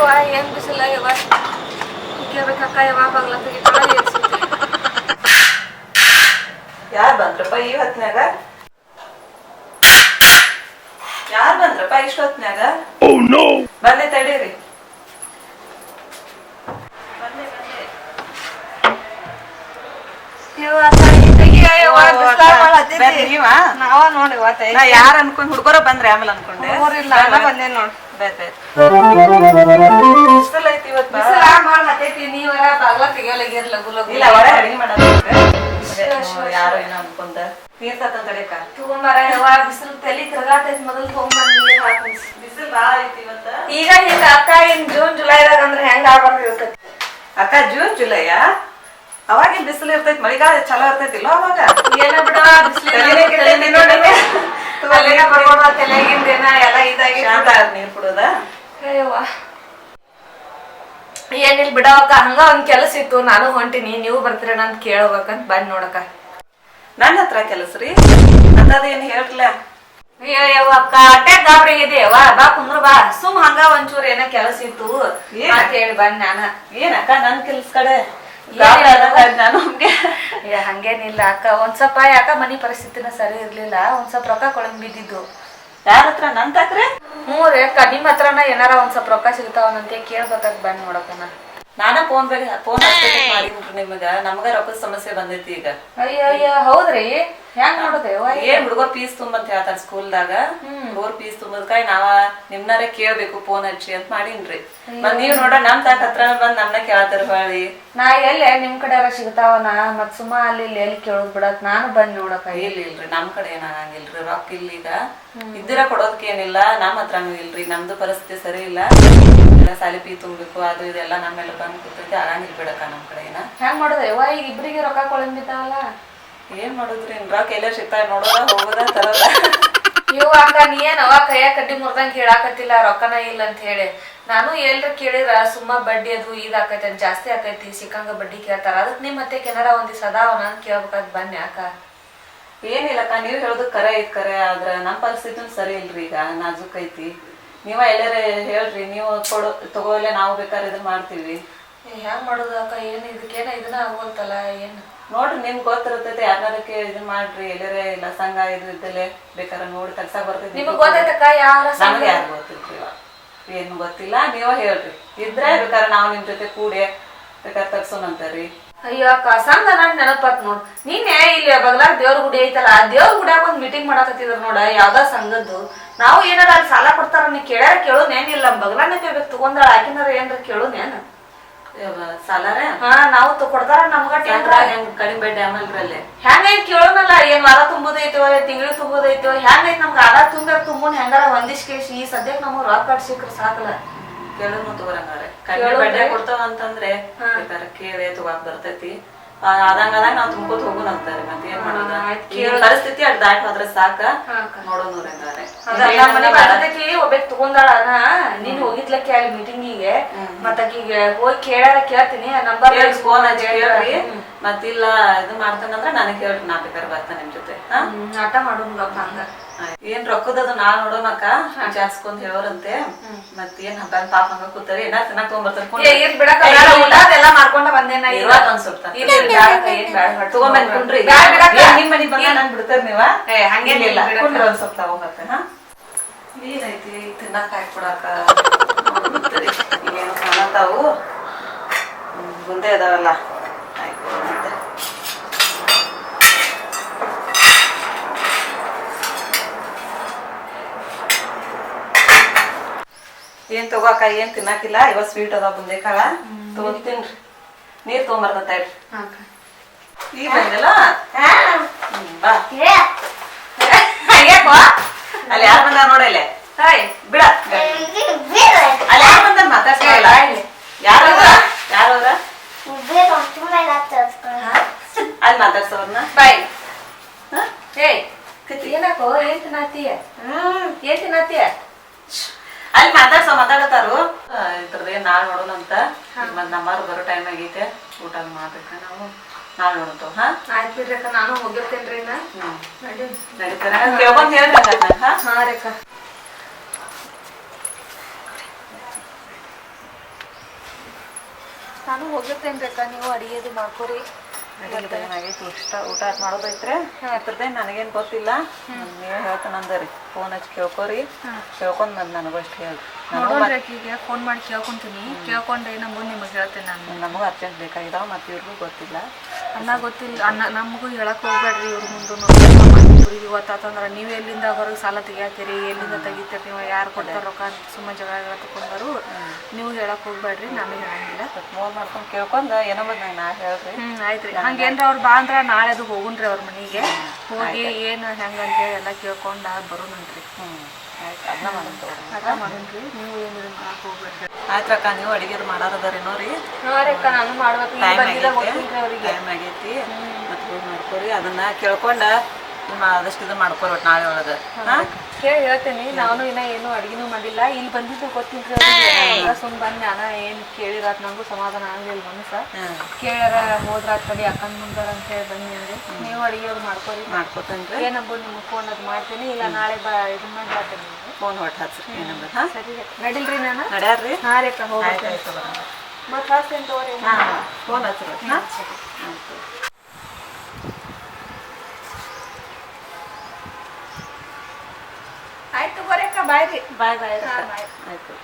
ಬಿಸಿಲ ಯಾವಾಗ ಕೇಳ್ಬೇಕಕ್ಕ ಯಾವಾಗ ಬಾಗ್ಲ ತೆಗಿತಾಳ ಏನ್ ಯಾರ್ ಬಂದ್ರಪ್ಪ ಈ ಹೊತ್ನ್ಯಾಗ? ಯಾರ್ ಬಂದ್ರಪ್ಪ ಇಷ್ಟ ಹೊತ್ನ್ಯಾಗ? ಬಂದೆ ತಡೀರಿ. ಬಂದೆ ಬಂದೆ ಬರ್ರಿ ನೀವಾ? ನಾವ ನೋಡಿ ಯಾರ ನಾ ಯಾರ್ ಅನ್ಕೊಂಡ್ ಹುಡುಗರ ಬಂದ್ರೆ ಆಮೇಲೆ ಅನ್ಕೊಂಡೆ. ಬಂದೇನ್ ನೋಡ್. ಬಿಸಿಲ್ ಐತಿ ಇವತ್ತು ಬಿಸಿಲ ನೀವರ ಬಾಗ್ಲ ಲಗು ಲಗು ಇಲ್ಲ ಅಡಿಗೆ ಮಾಡೋದು ಯಾರೋ ಏನೋ ಅನ್ಕೊಂಡ ನೀರ್ ತತ್ತಂತ ತಡಿಯಕ್ಕ? ತಗೊಂಬಾರ ಯವ್ವ ಬಿಸಿಲು ತಲಿ ತಿರ್ಗಾತೈತಿ ಮೊದಲು ತಗೊಂಬಂದ್ ನೀರ್ ಹಾಕಿ ಬಿಸಿಲ್ ಬಾಳ ಐತಿ ಇವತ್ತ. ಈಗ ಹಿಂಗ ಅಕ್ಕ ಇನ್ ಜೂನ್ ಜುಲೈದಾಗ ಅಂದ್ರೆ ಹೆಂಗ ಆಗ್ಬಾರ್ದು ಇರ್ತೈತಿ ಅಕ್ಕ ಜೂನ್ ಜುಲೈ ಅವಾಗಿನ ಬಿಸಿಲು ಇರ್ತೈತಿ ಮಳಿಗಾಲ ಚಲೋ ಇರ್ತೈತಿಲ್ಲ ಅವಾಗ? ಏನ ಬಿಡವ ಬಿಸಿಲು. ತಲೆಗೆ ಬರ್ಬೋದ ತಲೆಗಿಂದೇನ ಎಲ್ಲ ಇದಾಗಿ ನೀರ್ ಕುಡೋದ? ಏನಿಲ್ಲ ಏನಿಲ್ ಬಿಡವಕ್ಕ ಹಂಗ ಒಂದ್ ಕೆಲಸ ಇತ್ತು ನಾನು ಹೊಂಟಿನಿ ನೀವು ಬರ್ತೀರೇನ ಅಂತ ಕೇಳ್ಬೇಕಂತ ಬಂದ್ ನೋಡಕ ನನ್ನ ಹತ್ರ ಕೆಲಸ ರೀ? ಅಂತದೇನ್ ಹೇಳ್ರಲ್ಲ? ಅಯ್ಯೋ ಅಕ್ಕ ಅಟ್ಟೆ ಗಾಬರಿ ಇದೆ ವಾ ಬಾ ಕುಂದ್ರ ಬಾ. ಸುಮ್ ಹಂಗ ಒಂಚೂರ್ ಏನ ಕೆಲಸ ಇತ್ತು ಏನ್? ಅಂತ ಹೇಳಿ ಬಂದ್ ನಾನ. ಏನಕ್ಕ ನನ್ ಕೆಲ್ಸ ಕಡೆ? ಏ ಹಂಗೇನಿಲ್ಲ. ಅಕ್ಕ ಒಂದ್ ಸ್ವಲ್ಪ ಯಾಕ ಮನಿ ಪರಿಸ್ಥಿತಿನ ಸರಿ ಇರ್ಲಿಲ್ಲ ಒಂದ್ ಸ್ವಲ್ಪ ರೊಕ್ಕ ಕೊಳಂಗ್ ಬಿದ್ದಿದ್ದು. ಯಾರ ಹತ್ರ? ನನ್ ತಕ್ರೆ ಹ್ಞೂ ರೀ ಅಕ್ಕ ನಿಮ್ ಹತ್ರನ ಏನಾರ ಒಂದ್ ಸ್ವಲ್ಪ ರೊಕ್ಕ ಸಿಗ್ತಾವನಂತೆ ಕೇಳ್ಬೇಕಂತ ಬಂದ್ ನೋಡಕನ ನಾನ ಫೋನ್ ಬಗ್ಗೆ ಫೋನ್ ಮಾಡಿ ನಿಮಗ. ನಮಗ ರೊಕ್ಕದ ಸಮಸ್ಯೆ ಬಂದೈತಿ ಈಗ. ಅಯ್ಯ ಅಯ್ಯ ಹೌದ್ರಿ. ಹೆಂಗ್ ಏನ್ ಹುಡುಗರ್ ಪೀಸ್ ತುಂಬಂತ ಹೇಳ್ತಾರ ಸ್ಕೂಲ್ದಾಗ ಹುಡುಗರ ಪೀಸ್ ತುಂಬದ್ಕಾಯ್ ನಾವ ನಿಮ್ನಾರ ಕೇಳ್ಬೇಕು ಫೋನ್ ಹಚ್ಚಿ ಅಂತ ಮಾಡೀನ್ರಿ. ಮತ್ ನೀವ್ ನೋಡ ನಮ್ ತಾಕ ಹತ್ರ ಬಂದ್ ನಮ್ನ ಕೇಳ್ತಾರ ಹೇಳಿ ನಾ ಎಲ್ಲೇ ನಿಮ್ ಕಡೆ ಸಿಗ್ತಾವನ? ಮತ್ ಸುಮ್ಮ ಅಲ್ಲಿ ಇಲ್ಲಿ ಎಲ್ಲಿ ಕೇಳೋದ್ ಬಿಡತ್? ನಾನು ಬಂದ್ ನೋಡಕ ಇಲ್ಲ ಇಲ್ರಿ ನಮ್ ಕಡೆ ಏನಾಗಂಗಿಲ್ರಿ ರೊಕ್ಕ ಇಲ್ಲ ಈಗ ಇದ್ದೀರ ಕೊಡೋದಕ್ಕೆ ಏನಿಲ್ಲ ನಮ್ ಹತ್ರನೂ ಇಲ್ರಿ ನಮ್ದು ಪರಿಸ್ಥಿತಿ ಸರಿ ಇಲ್ಲ. ಎಲ್ಲ ಸಾಲಿ ಫೀ ತುಂಬಬೇಕು ಅದು ಇದೆಲ್ಲ ನಮ್ಮೆಲ್ಲ ಬಂದ್ ಕೂತೈತಿ ಆಗಂಗಿಲ್ ಬಿಡಕ ನಮ್ ಕಡೆ ಏನ. ಹೆಂಗ್ ಮಾಡುದೆ? ವಾ ಈಗ ಇಬ್ರಿಗೆ ರೊಕ್ಕ ಕೊಳಂಬಿದ್ದಾವಲ್ಲ ಏನ್ ಮಾಡುದ್ರಿ? ರೊಕ್ಕ ಎಲ್ಲ ಸಿಗ್ತಾವ ನೋಡೋದ ಹೋಗೋದ ತರೋದ. ಇವ್ ಅಕ್ಕ ನೀ ಏನ್ ಅವ ಕೈಯ ಕಡ್ಡಿ ಮುರ್ದಂಗ್ ಹೇಳಾಕತ್ತಿಲ್ಲ ರೊಕ್ಕನ ಇಲ್ಲ ಅಂತ ಹೇಳಿ. ನಾನು ಎಲ್ರ ಕೇಳಿದ್ರ ಸುಮ್ಮ ಬಡ್ಡಿ ಅದು ಇದಾಕೈತಿ ಅಂತ ಜಾಸ್ತಿ ಆಕೈತಿ ಸಿಕ್ಕಂಗ ಬಡ್ಡಿ ಕೇಳ್ತಾರ. ಅದಕ್ ನಿಮ್ ಮತ್ತೆ ಕೆನರ ಒಂದಿ ಸದಾ ಅಂತ ಕೇಳ್ಬೇಕಾದ್ ಬನ್ನಿ ಅಕ್ಕ. ಏನಿಲ್ಲಕ್ಕ ನೀವ್ ಹೇಳೋದು ಕರೆ ಐತ್ ಕರೆ ಆದ್ರ ನಮ್ ಪರಿಸ್ಥಿತಿ ಸರಿ ಇಲ್ರಿ ಈಗ ನಾಜುಕ್ ಐತಿ ನೀವ ಎಲ್ಲಾರ ಹೇಳ್ರಿ ನೀವು ಕೊಡೋ ತಗೋಲೆ ನಾವು ಬೇಕಾದ್ರೆ ಇದನ್ನ ಮಾಡ್ತೀವಿ. ಹೆಂಗ್ ಮಾಡೋದು ಅಕ್ಕ? ಏನು ಇದಕ್ಕೇನ ಇದನ್ನ ಆಗೋಲ್ತಲ್ಲ ಏನ್? ನೋಡ್ರಿ ನಿಮ್ಗ್ ಗೊತ್ತಿರ್ತೈತಿ ಯಾರಕ್ಕೆ ಇದನ್ ಮಾಡ್ರಿ ಎಲ್ಲರೇ ಇಲ್ಲ ಸಂಘ ಇದು ಇದ್ದಲೆ ಬೇಕಾದ್ರೆ ನೋಡಿ ಕೆಲ್ಸ ಬರ್ತೈತಿ. ನಿಮಗೆ ಗೊತ್ತೈತಕ್ಕ ಯಾರ ಸಂಘ? ಯಾರು ಗೊತ್ತಿಲ್ರಿ ಏನು ಗೊತ್ತಿಲ್ಲ ನೀವ ಹೇಳ್ರಿ. ಇದ್ರೆ ಬೇಕಾದ್ರೆ ನಾವ್ ನಿಮ್ ಜೊತೆ ಕೂಡೆ ಬೇಕಾದ್ರೆ ತಗ್ಸೋಣಂತಾರಿ ಅಯ್ಯೋ ಅಕ್ಕ ಸಂಘ ನನ್ ನೆನಪತ್ ನೋಡ್. ನಿನ್ನೆ ಇಲ್ಲಿ ಬಗ್ಲಾಗ ದೇವ್ರ ಗುಡಿ ಐತಲ್ಲ ಆ ದೇವ್ರ ಗುಡಿಯಾಗ ಒಂದ್ ಮೀಟಿಂಗ್ ಮಾಡಾಕತ್ತಿದ್ರ ನೋಡ ಯಾವ್ದೋ ಸಂಘದ್ದು. ನಾವು ಏನಾರ ಅಲ್ಲಿ ಸಾಲ ಕೊಡ್ತಾರ ನೀ ಕೇಳ್ಯಾರ ಕೇಳು ನೇನಿಲ್ಲ ಬಗಲಾನೆ ಕೇಳ್ಬೇಕು ತಗೊಂಡ್ರ ಆಕಿನಾರ ಏನ್ರ ಕೇಳು ನೇನ ಸಾಲಾರ? ಹಾ ನಾವು ಕೊಡ್ತಾರ ನಮ್ಗ ಕಡಿಮೆ ಅಲ್ಲಿ ಹೆಂಗೈತ್ ಕೇಳೋನಲ್ಲ ಏನ್ ವಾರ ತುಂಬುದೈತೋ ತಿಂಗಳಿಗೆ ತುಂಬುದೈತೋ ಹೆಂಗೈತ್ ನಮ್ಗ ಆಧಾರ್ ತುಂಬ ತುಂಬುನ್ ಹೆಂಗಾರ ಒಂದಿಷ್ಟು ಕೇಸಿ ಈ ಸದ್ಯಕ್ ನಮಗ್ ರೊಕ್ಕ ಸಿಕ್ಕ್ರ ಸಾಕಲ್ಲ. ಕೇಳೋನು ತಗೋರಂಗಾರೆ ಕಡಿಮೆ ಬಡ್ಡಿ ಕೊಡ್ತಾವ ಅಂತಂದ್ರೆ ಬೇಕಾದ್ರೆ ಕೇಳಿ ತಗೋಕ್ ಬರ್ತೈತಿ ಆ, ಆದಂಗ ಆದಂಗ ನಾವ್ ತುಂಬ್ಕೋತ ಹೋಗೋಣ ಅಂತಾರೆ ಮತ್ತೆ ಏನ್ ಮಾಡೋದ? ಈ ಪರಿಸ್ಥಿತಿ ಅದ್ ದಾಟ್ ಹೋದ್ರೆ ಸಾಕ. ನೋಡೋಣ ಒಬ್ಬಕ್ ತಗೊಂಡಾಳನ ನೀನ್ ಹೋಗಿದ್ಲಕ್ಕೆ ಅಲ್ಲಿ ಮೀಟಿಂಗಿಗೆ ಮತ್ತಕೀಗ ಹೋಗಿ ಕೇಳಾರ ಕೇಳ್ತೀನಿ. ನಂಬರ್ ಫೋನ್ ಹಚ್ಚಿ ಮತ್ತಿಲ್ಲ ಇದು ಮಾಡ್ತಾನಂದ್ರ ನನಗ್ ಹೇಳ್ರಿ ನಾ ಬೇಕಾದ್ರೆ ಬರ್ತಾನೆ ನಿಮ್ ಜೊತೆ. ಆಟ ಮಾಡೋಣ ಹಂಗ. ಏನ್ ರೊಕ್ಕದದು ನಾ ನೋಡೋಣಕ್ಕ? ಜಾಸ್ಕೊಂಡ್ ಹೇಳೋರಂತೆ. ಮತ್ತೇನ್ ಹಬ್ಬ ಪಾಪ ಹಂಗ ಕೂತಾರಿ? ಏನ ತಿನ್ನಕ್ ತಗೊಂಡ್ಬರ್ತಾರೆ ಮಾಡ್ಕೊಂಡ ಬಂದೇನ. ಇವಾಗ ಅನ್ಸುತ್ತ ತಗೊಂಬಂದ್ ಕುಂಡ್ರಿ. ನಿಮ್ ಮನಿಗ್ ಬಂದ ನನ್ ಬಿಡ್ತಾರ ನೀವ? ಹಂಗೇನಿಲ್ಲ. ಕುಂಡ್ರಿ ಒಂದ್ ಸ್ವಲ್ಪ ತಗೊಂಬರ್ತೆ ಹಾ? ಏನೈತಿ? ತಿನ್ನಕ್ ಹಾಕ್ಬಿಡಕ ಏನು ಕಾಣತಾವು ಮುಂದೆ ಅದಾವಲ್ಲ. ಏನ್ ತಗೋಕ ಏನ್ ತಿನ್ನಾಕಿಲ್ಲ? ಇವತ್ ಸ್ವೀಟ್ ಅದ ಮುಂದೆ ಕಾಳ ತಗೋತೀನ್ರಿ ನೀರ್ ತಗೊಂಬರ್ತ ಇಡ್ರಿ ಈಗ ಬಂದಿಲ್ಲ ಅಲ್ಲಿ ಯಾರು ಬಂದಾರ ನೋಡಲೆ ಹಾಯ್. ಬಿಡ. ಅಲ್ಲಿ ಯಾರು ಬಂದ ಮಾತಾಡ್ಸ್ಕೊಳ್ಳಲ್ಲ ಯಾರು ಯಾರವ್ರ ಅಲ್ಲಿ ಮಾತಾಡ್ಸೋರ್ನ? ಬಾಯ್. ಏಯ್ ಏನಕ್ಕೋ ಏನ್ ತಿನ್ನತ್ತೀಯ? ಏನ್ ತಿನ್ನತ್ತೀಯ? ಅಲ್ಲಿ ಮಾತಾಡ್ಸೋ ಮಾತಾಡತಾರು. ಇದ್ರದ್ದು ಏನ್ ನಾಳೆ ನೋಡೋಣ ಅಂತ ಮತ್ ನಮ್ಮಾರು ಬರೋ ಟೈಮ್ ಆಗೈತೆ. ಊಟ ಮಾಡ್ಬೇಕ ನಾವು. ನಾಳೆ ನೋಡಂತ ಹಾ? ಆಯ್ತು ಬಿಡ್ರಿ ಅಕ್ಕ ನಾನು ಹೋಗಿರ್ತೇನ್ರಿ ಹ್ಮ್. ನಡಿ ನಡೀತಾರ? ಕೇಳ್ಕೊಂಡ್ ಹೇಳ್ರಿ ಹಾ? ಹಾ ರೀ ನಾನು ಹೋಗಿರ್ತೇನೆ ಅಕ್ಕ ನೀವು ಅಡಿಗೆದು ಮಾಡ್ಕೊರಿ. ಇಷ್ಟ ಊಟ ಮಾಡೋದೈತ್ರಿ? ಅದ್ರದ್ದೇನು ನನಗೇನ್ ಗೊತ್ತಿಲ್ಲ. ನೀವೇ ಹೇಳ್ತಾನಂದರಿ ಫೋನ್ ಹಚ್ಚಿ ಕೇಳ್ಕೊರಿ ಕೇಳ್ಕೊಂಡ್ ಬಂದ್ ನನಗೂ ಅಷ್ಟು ಹೇಳಿ ನೋಡೋಣ್ರಿ ಫೋನ್ ಮಾಡಿ ಕೇಳ್ಕೊಂತೀನಿ. ಕೇಳ್ಕೊಂಡೆ ನಮಗೂ ನಿಮಗೆ ಹೇಳ್ತೇನೆ ನಾನು. ನಮಗೂ ಅರ್ಜೆಂಟ್ ಬೇಕಾಗಿದಾವ ಮತ್ತು ಇವ್ರಿಗೂ ಗೊತ್ತಿಲ್ಲ. ಅನ್ನ ಗೊತ್ತಿಲ್ಲ ಅನ್ನ ನಮಗೂ ಹೇಳಕ್ ಹೋಗ್ಬೇಡ್ರಿ ಇವ್ರ ಮುಂದೆ ಇವ್ರಿಗೆ ಗೊತ್ತಾತಂದ್ರ ನೀವು ಎಲ್ಲಿಂದ ಹೊರಗೆ ಸಾಲ ತೆಗಿಯತ್ತೀರಿ? ಎಲ್ಲಿಂದ ತೆಗಿತೀರಿ? ನೀವು ಯಾರು ಕೊಡ್ತಾರ ರೊಕ್ಕ ಅಂತ ಸುಮ್ಮನೆ ಜಗಳ ತಗೊಂಡರು ನೀವು ಹೇಳಕ್ ಹೋಗ್ಬೇಡ್ರಿ ನಾನು ಹೇಳಂಗಿಲ್ಲ. ಫೋನ್ ಮಾಡ್ಕೊಂಡು ಕೇಳ್ಕೊಂಡು ಏನೋ ಬಂದ ನಾ ಹೇಳ್ರಿ. ಹ್ಮ್ ಆಯ್ತ್ರಿ. ಹಂಗೇನ್ರ ಅವ್ರು ಬಾ ಅಂದ್ರೆ ನಾಳೆ ಅದು ಹೋಗುನ್ರಿ ಅವ್ರ ಮನೆಗೆ. ಹೋಗಿ ಏನು ಹೆಂಗಂತೇಳಿ ಎಲ್ಲ ಕೇಳ್ಕೊಂಡು ಬರೋಣಂತ್ರಿ ಹ್ಮ್ ಆಯ್ತು ಅದನ್ನ ಮಾಡೋಣ ಅದ ನೀವು ಏನು ಮಾಡಕ್ ಹೋಗ್ಬೇಡ್ರಿ ಆಯ್ತ್ರಕ್ಕ ನೀವು ಅಡಿಗೆ ಮಾಡೋದರಿ ನೋಡ್ರಿ ನೋಡ್ರಿ ನಾನು ಮಾಡ್ಬೇಕು ಟೈಮ್ ಆಗೈತಿ. ಟೈಮ್ ಆಗೈತಿ ಮತ್ತೆ ಮಾಡ್ಕೊರಿ? ಅದನ್ನ ಕೇಳ್ಕೊಂಡ ಇದ್ ಮಾ- ಆದಷ್ಟು ಇದು ಮಾಡ್ಕೊರಿ ಒಟ್ಟು ನಾಳೆ ಒಳಗೆ. ಹಾ ಕೇಳಿ ಹೇಳ್ತೇನೆ ನಾನು ಇನ್ನ ಏನು ಅಡಿಗೆನೂ ಮಾಡಿಲ್ಲ. ಇಲ್ಲಿ ಬಂದಿದ್ದು ಗೊತ್ತಿಲ್ಲ ಸುಮ್ ಬಂದ್ ನಾನ ಏನ್ ಕೇಳಿರಾತ್ ನಂಗೂ ಸಮಾಧಾನ ಆಗ್ಲಿಲ್ಲ ಮನಸ್ಸ. ಕೇಳ್ಯಾರ ಹೋದ್ರಾತ್ ಕಡೆ ಅಕ್ಕನ್ ಮುಂದಾರ ಅಂತ ಹೇಳಿ ಬನ್ನಿ ಅಂದ್ರೆ. ನೀವು ಅಡಿಗೆ ಅವ್ರು ಮಾಡ್ಕೊರಿ. ಮಾಡ್ಕೊತೇನ್ರಿ. ಏನಬ್ಬ ನಿಮ್ಗೆ ಫೋನ್ ಅದು ಮಾಡ್ತೀನಿ. ಇಲ್ಲ ನಾಳೆ ಬಾ ಇದು ಮಾಡಿ ನಿಮ್ಗೆ. ಫೋನ್ ಹೊಟ್ಟು ಹಚ್ರಿ ಏನಂದ್ರೆ ಹಾ? ಸರಿ. ನಡಿಲ್ರಿ ನಾನು? ನಡ್ಯಾರ್ರಿ? ಹಾ ರೀ ಬರೋಣ ಮತ್ತೆ ಹಾಸ್ತೇನೆ ತಗೋರಿ. ಹಾಂ ಫೋನ್ ಹಚ್ರಿ ಹಾ? ತಗೋರಿ ಅಕ್ಕ ಬಾಯ್ ರೀ ಬಾಯ್ ಬಾಯ್. ಆಯ್ತು.